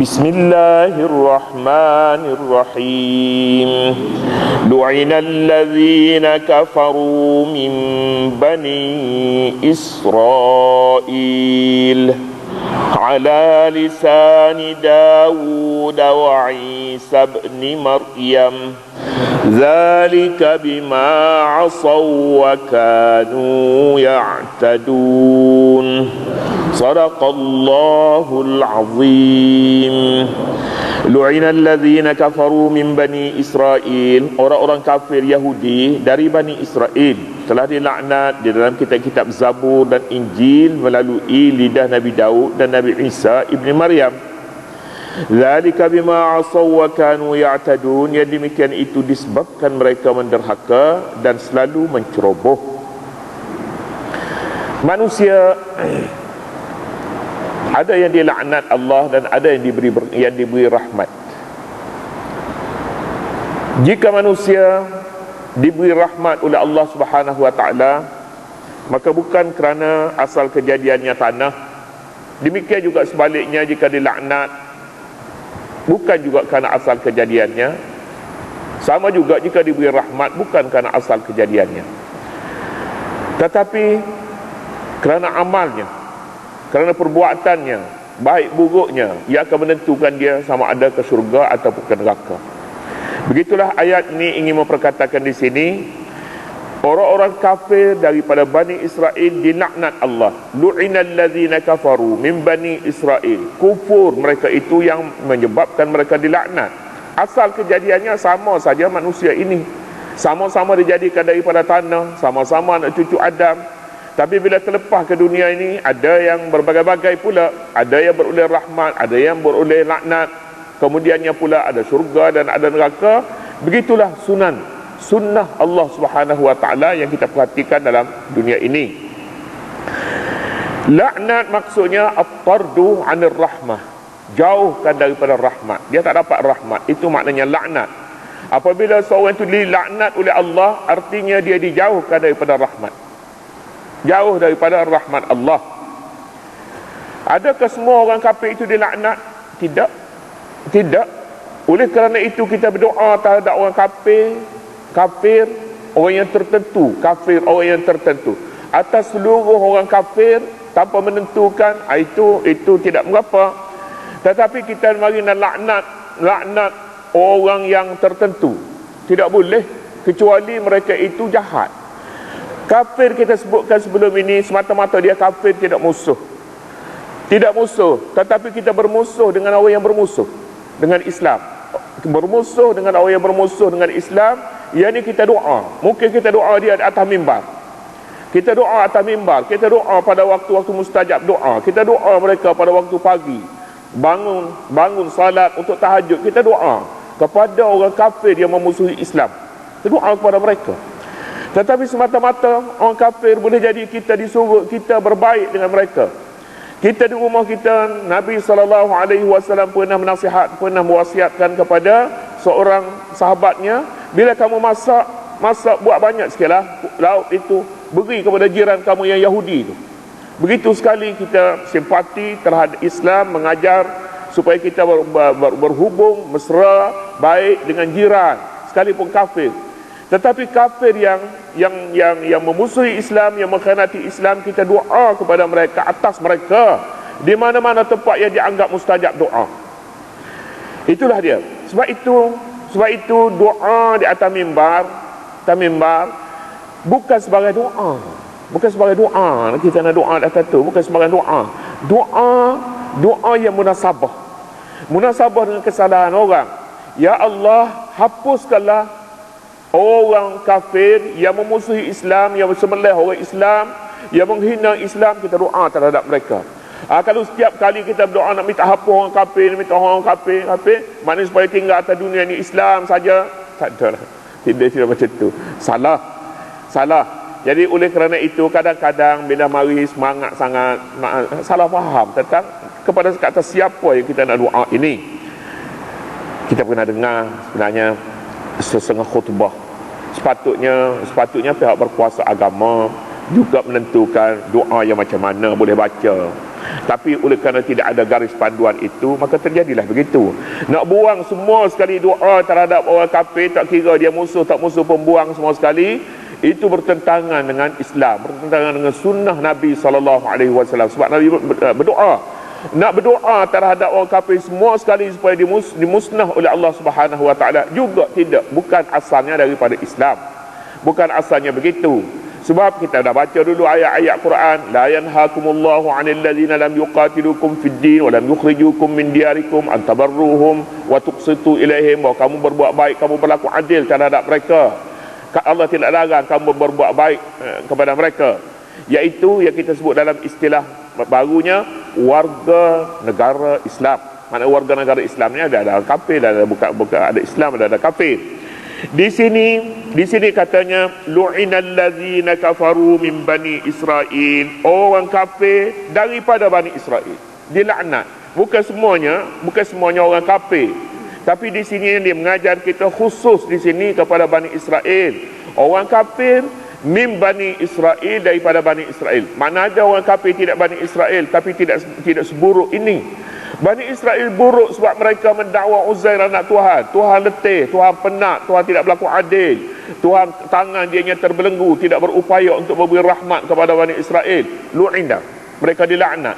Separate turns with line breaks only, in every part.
بسم الله الرحمن الرحيم. لعن الذين كفروا من بني إسرائيل على لسان داود وعيسى بن مريم. ذلك بما عصوا وكانوا يعتدون. صدق الله العظيم لعن الذين كفروا من بني Israel orang-orang kafir Yahudi dari Bani Israel telah dilaknat di dalam kitab-kitab Zabur dan Injil melalui lidah Nabi Daud dan Nabi Isa ibni Maryam Zalika bima asaw wa kanu ya'tadun yang demikian itu disebabkan mereka menderhaka dan selalu menceroboh manusia ada yang dilaknat Allah dan ada yang diberi yang diberi rahmat. Jika manusia diberi rahmat oleh Allah Subhanahu wa taala maka bukan kerana asal kejadiannya tanah demikian juga sebaliknya jika dilaknat bukan juga kerana asal kejadiannya sama juga jika diberi rahmat bukan kerana asal kejadiannya. Tetapi kerana amalnya kerana perbuatannya baik buruknya ia akan menentukan dia sama ada ke syurga ataupun ke neraka. Begitulah ayat ini ingin memperkatakan di sini orang-orang kafir daripada Bani Israel dilaknat Allah. Lu'inal ladzina kafaru min Bani Israel. Kufur mereka itu yang menyebabkan mereka dilaknat. Asal kejadiannya sama saja manusia ini. Sama-sama dijadikan daripada tanah sama-sama anak cucu Adam tapi bila terlepas ke dunia ini ada yang berbagai-bagai pula. Ada yang beroleh rahmat ada yang beroleh laknat. Kemudiannya pula ada syurga dan ada neraka. Begitulah sunan sunnah Allah Subhanahu wa taala yang kita perhatikan dalam dunia ini. Laknat maksudnya at-tardu 'anil rahmah jauhkan daripada rahmat. Dia tak dapat rahmat. Itu maknanya laknat. Apabila seorang itu dilaknat oleh Allah artinya dia dijauhkan daripada rahmat jauh daripada rahmat Allah. Adakah semua orang kafir itu dilaknat? Tidak. Tidak. Oleh kerana itu kita berdoa terhadap orang kafir kafir orang yang tertentu kafir orang yang tertentu. Atas seluruh orang kafir tanpa menentukan ah, itu itu tidak mengapa. Tetapi kita mari nak laknat laknat orang yang tertentu. Tidak boleh kecuali mereka itu jahat Kafir kita sebutkan sebelum ini semata-mata dia kafir tidak musuh. Tidak musuh, tetapi kita bermusuh dengan orang yang bermusuh dengan Islam. Bermusuh dengan orang yang bermusuh dengan Islam, ia ni kita doa. Mungkin kita doa dia di atas mimbar. Kita doa atas mimbar, kita doa pada waktu-waktu mustajab doa. Kita doa mereka pada waktu pagi. Bangun, bangun salat untuk tahajud, kita doa kepada orang kafir yang memusuhi Islam. Kita doa kepada mereka. Tetapi semata-mata orang kafir boleh jadi kita disuruh kita berbaik dengan mereka. Kita di rumah kita Nabi sallallahu alaihi wasallam pernah menasihat, pernah mewasiatkan kepada seorang sahabatnya, bila kamu masak, masak buat banyak sekalilah lauk itu, beri kepada jiran kamu yang Yahudi itu. Begitu sekali kita simpati terhadap Islam mengajar supaya kita ber, ber, berhubung mesra baik dengan jiran sekalipun kafir tetapi kafir yang yang yang yang memusuhi Islam, yang mengkhianati Islam, kita doa kepada mereka atas mereka di mana-mana tempat yang dianggap mustajab doa. Itulah dia. Sebab itu sebab itu doa di atas mimbar, atas mimbar bukan sebagai doa. Bukan sebagai doa. Kita nak doa atas tu, bukan sebagai doa. Doa doa yang munasabah. Munasabah dengan kesalahan orang. Ya Allah, hapuskanlah orang kafir yang memusuhi Islam, yang bersembelih orang Islam, yang menghina Islam, kita doa terhadap mereka. Ha, kalau setiap kali kita berdoa nak minta hapus orang kafir, minta orang kafir, kafir, mana supaya tinggal atas dunia ni Islam saja? Tak ada lah. Tidak, tidak macam itu. Salah. Salah. Jadi oleh kerana itu kadang-kadang bila mari semangat sangat salah faham tentang kepada kata siapa yang kita nak doa ini. Kita pernah dengar sebenarnya sesengah khutbah. Sepatutnya sepatutnya pihak berkuasa agama juga menentukan doa yang macam mana boleh baca. Tapi oleh kerana tidak ada garis panduan itu maka terjadilah begitu. Nak buang semua sekali doa terhadap orang kafir tak kira dia musuh tak musuh pun buang semua sekali itu bertentangan dengan Islam bertentangan dengan sunnah Nabi SAW sebab Nabi berdoa nak berdoa terhadap orang kafir semua sekali supaya dimus, dimusnah oleh Allah Subhanahu Wa Taala. Juga tidak bukan asalnya daripada Islam. Bukan asalnya begitu. Sebab kita dah baca dulu ayat-ayat Quran la yanhaakumullahu 'anil ladzina lam yuqatilukum fid din wa lam yukhrijukum min diyarikum an tabarruhum wa tuqsitu ilaihim. Wa kamu berbuat baik kamu berlaku adil terhadap mereka. Allah tidak larang kamu berbuat baik eh, kepada mereka. Iaitu yang kita sebut dalam istilah barunya warga negara Islam mana warga negara Islam ni ada ada kafir ada bukan bukan ada Islam ada ada kafir di sini di sini katanya lu'inal ladzina kafaru min bani Israel. Orang kafir daripada bani Israel. Dilaknat. Bukan semuanya, bukan semuanya orang kafir. Tapi di sini dia mengajar kita khusus di sini kepada bani Israel. Orang kafir min bani Israel daripada bani Israel. Mana ada orang kafir tidak bani Israel tapi tidak tidak seburuk ini. Bani Israel buruk sebab mereka mendakwa Uzair anak Tuhan. Tuhan letih, Tuhan penat, Tuhan tidak berlaku adil. Tuhan tangan dia terbelenggu, tidak berupaya untuk memberi rahmat kepada Bani Israel. Lu'ina. Mereka dilaknat.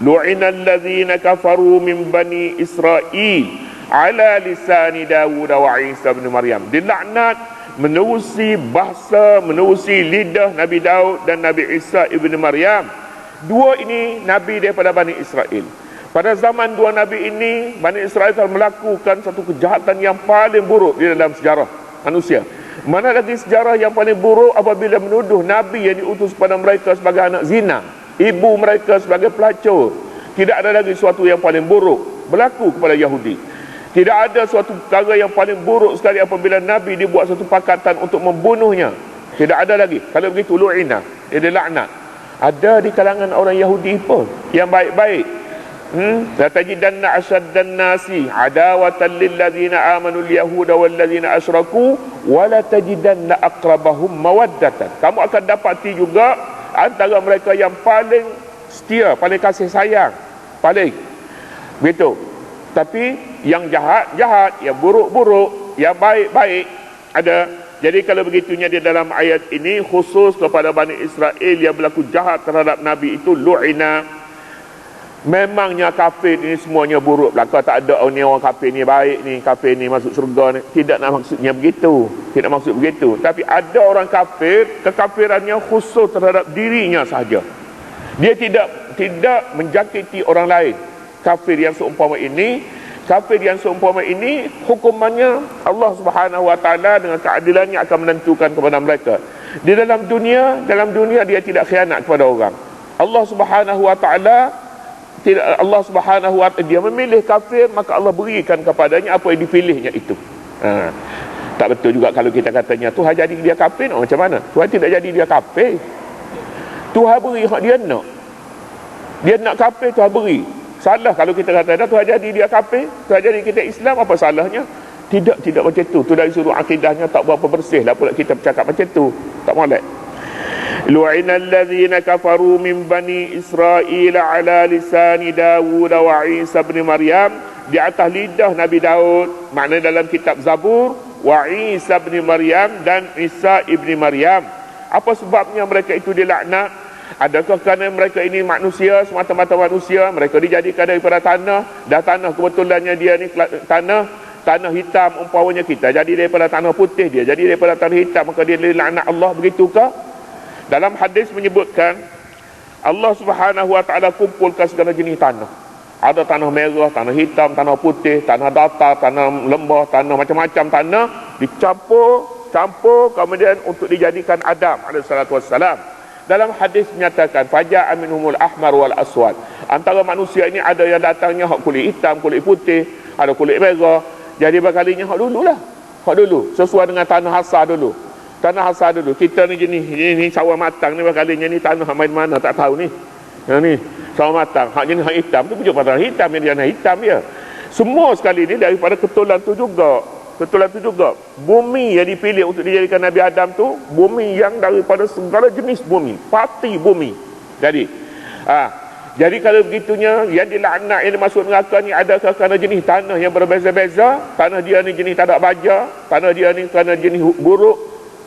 Lu'ina allazina kafaru min Bani Israel ala lisani Dawud wa Isa bin Maryam. Dilaknat menerusi bahasa, menerusi lidah Nabi Daud dan Nabi Isa ibn Maryam. Dua ini Nabi daripada Bani Israel. Pada zaman dua Nabi ini, Bani Israel telah melakukan satu kejahatan yang paling buruk di dalam sejarah manusia. Mana lagi sejarah yang paling buruk apabila menuduh Nabi yang diutus kepada mereka sebagai anak zina. Ibu mereka sebagai pelacur. Tidak ada lagi sesuatu yang paling buruk berlaku kepada Yahudi. Tidak ada suatu perkara yang paling buruk sekali apabila Nabi dibuat satu pakatan untuk membunuhnya. Tidak ada lagi. Kalau begitu, lu'ina. Dia dilaknat. Ada di kalangan orang Yahudi pun yang baik-baik Hmm? La tajidanna asaddan nasi adawatan lil ladzina amanu al yahuda wal ladzina asyraku wa la tajidanna aqrabahum mawaddatan. Kamu akan dapati juga antara mereka yang paling setia, paling kasih sayang, paling begitu. Tapi yang jahat jahat, yang buruk-buruk, yang baik-baik. Ada. Jadi kalau begitunya di dalam ayat ini khusus kepada Bani Israel yang berlaku jahat terhadap Nabi itu lu'ina. Memangnya kafir ini semuanya buruk? Belaka tak ada oh, ni orang kafir ni baik ni kafir ni masuk surga ni. Tidak nak maksudnya begitu. Tidak maksud begitu. Tapi ada orang kafir kekafirannya khusus terhadap dirinya sahaja. Dia tidak tidak menjakiti orang lain. Kafir yang seumpama ini kafir yang seumpama ini hukumannya Allah Subhanahu wa taala dengan keadilannya akan menentukan kepada mereka di dalam dunia dalam dunia dia tidak khianat kepada orang Allah Subhanahu wa taala tidak Allah Subhanahu wa dia memilih kafir maka Allah berikan kepadanya apa yang dipilihnya itu. Ha. Tak betul juga kalau kita katanya Tuhan jadi dia kafir oh, macam mana? Tuhan tidak jadi dia kafir. Tuhan beri hak dia nak. Dia nak kafir Tuhan beri. Salah kalau kita kata dah Tuhan jadi dia kafir, Tuhan jadi kita Islam apa salahnya? Tidak tidak macam tu. Tu dari suruh akidahnya tak berapa bersih lah pula kita bercakap macam tu. Tak molek. Lu'ina alladhina kafaru min bani Israel ala lisani Dawud wa Isa bin Maryam di atas lidah Nabi Daud makna dalam kitab Zabur wa Isa bin Maryam dan Isa ibni Maryam apa sebabnya mereka itu dilaknat adakah kerana mereka ini manusia semata-mata manusia mereka dijadikan daripada tanah dah tanah kebetulannya dia ni tanah tanah hitam umpamanya kita jadi daripada tanah putih dia jadi daripada tanah hitam maka dia dilaknat Allah begitukah dalam hadis menyebutkan Allah Subhanahu wa taala kumpulkan segala jenis tanah. Ada tanah merah, tanah hitam, tanah putih, tanah datar, tanah lembah, tanah macam-macam tanah dicampur, campur kemudian untuk dijadikan Adam alaihi salatu wassalam. Dalam hadis menyatakan faja aminhumul ahmar wal aswad. Antara manusia ini ada yang datangnya hak kulit hitam, kulit putih, ada kulit merah. Jadi berkalinya hak dululah. Hak dulu. Sesuai dengan tanah asal dulu. Tanah asal dulu. Kita ni jenis ni, ni sawah matang ni kalinya ni tanah main mana? Tak tahu ni. Yang ni sawah matang. Hak jenis hak hitam. Tu pujuk tanah hitam ni tanah hitam dia. Semua sekali ni daripada ketulan tu juga ketulan tu juga bumi yang dipilih untuk dijadikan Nabi Adam tu bumi yang daripada segala jenis bumi pati bumi jadi ah Jadi kalau begitunya yang dilaknat yang masuk neraka ni adakah kerana jenis tanah yang berbeza-beza? Tanah dia ni jenis tak ada baja, tanah dia ni kerana jenis buruk?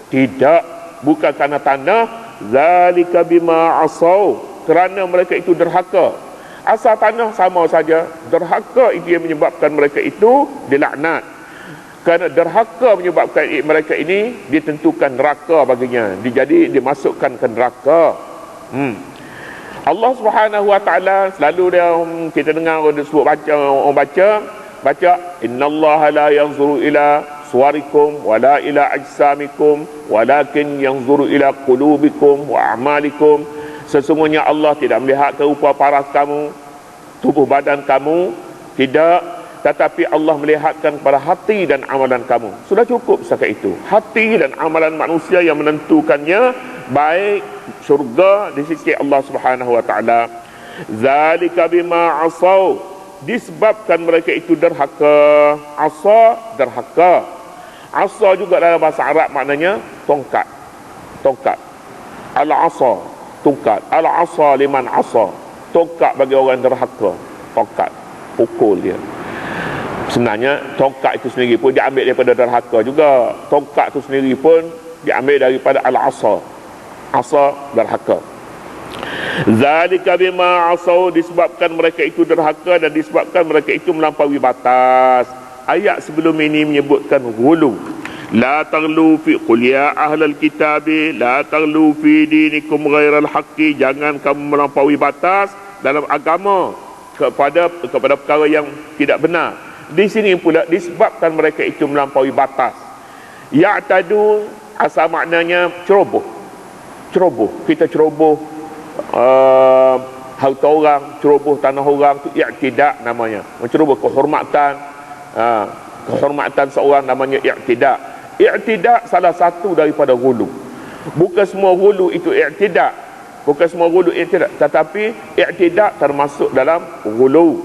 Tidak, bukan kerana tanah. Zalika bima asau. Kerana mereka itu derhaka. Asal tanah sama saja. Derhaka itu yang menyebabkan mereka itu dilaknat. Kerana derhaka menyebabkan mereka ini ditentukan neraka baginya. Jadi dimasukkan ke neraka. Hmm. Allah Subhanahu Wa Taala selalu dia um, kita dengar orang sebut baca orang baca baca innallaha la yanzuru ila suwarikum wala ila ajsamikum walakin yanzuru ila qulubikum wa a'malikum sesungguhnya Allah tidak melihat ke rupa paras kamu tubuh badan kamu tidak tetapi Allah melihatkan kepada hati dan amalan kamu. Sudah cukup setakat itu. Hati dan amalan manusia yang menentukannya baik syurga di sisi Allah Subhanahu wa taala. Zalika bima asau disebabkan mereka itu derhaka. Asa derhaka. Asa juga dalam bahasa Arab maknanya tongkat. Tongkat. Al asa tongkat. Al asa liman asa. Tongkat bagi orang derhaka. Tongkat. Pukul dia sebenarnya tongkat itu sendiri pun diambil daripada derhaka juga tongkat itu sendiri pun diambil daripada al asa derhaka Zalika bima asau disebabkan mereka itu derhaka dan disebabkan mereka itu melampaui batas. Ayat sebelum ini menyebutkan hulu. La taghlu fi qul ya ahlal kitab la taghlu fi dinikum ghairal haqqi jangan kamu melampaui batas dalam agama kepada kepada perkara yang tidak benar. Di sini pula disebabkan mereka itu melampaui batas. Ya tadu asal maknanya ceroboh. Ceroboh. Kita ceroboh uh, harta orang ceroboh tanah orang tu i'tidak namanya. Menceroboh kehormatan uh, kehormatan seorang namanya i'tidak. I'tidak salah satu daripada hulu bukan semua hulu itu i'tidak. Bukan semua hulu i'tidak. Tetapi i'tidak termasuk dalam hulu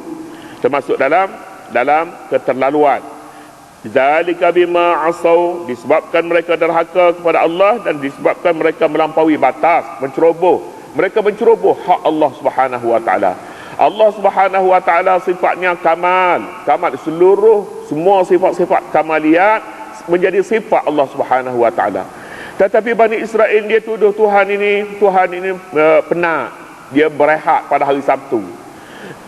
termasuk dalam dalam keterlaluan Zalika bima asau disebabkan mereka derhaka kepada Allah dan disebabkan mereka melampaui batas, menceroboh. Mereka menceroboh hak Allah Subhanahu wa taala. Allah Subhanahu wa taala sifatnya kamal. Kamal seluruh semua sifat-sifat kamaliat menjadi sifat Allah Subhanahu wa taala. Tetapi Bani Israel dia tuduh Tuhan ini, Tuhan ini uh, penat. Dia berehat pada hari Sabtu.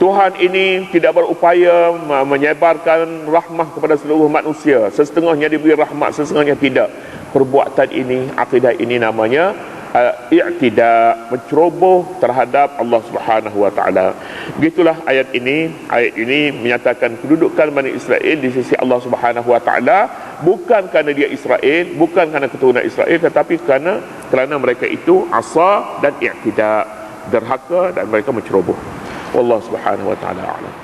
Tuhan ini tidak berupaya menyebarkan rahmah kepada seluruh manusia. Setengahnya diberi rahmat, setengahnya tidak. Perbuatan ini, akidah ini namanya uh, i'tida, menceroboh terhadap Allah Subhanahu wa taala. Begitulah ayat ini. Ayat ini menyatakan kedudukan Bani Israel di sisi Allah Subhanahu wa taala bukan kerana dia Israel, bukan kerana keturunan Israel tetapi kerana kerana mereka itu asa dan i'tida, derhaka dan mereka menceroboh. والله سبحانه وتعالى أعلم.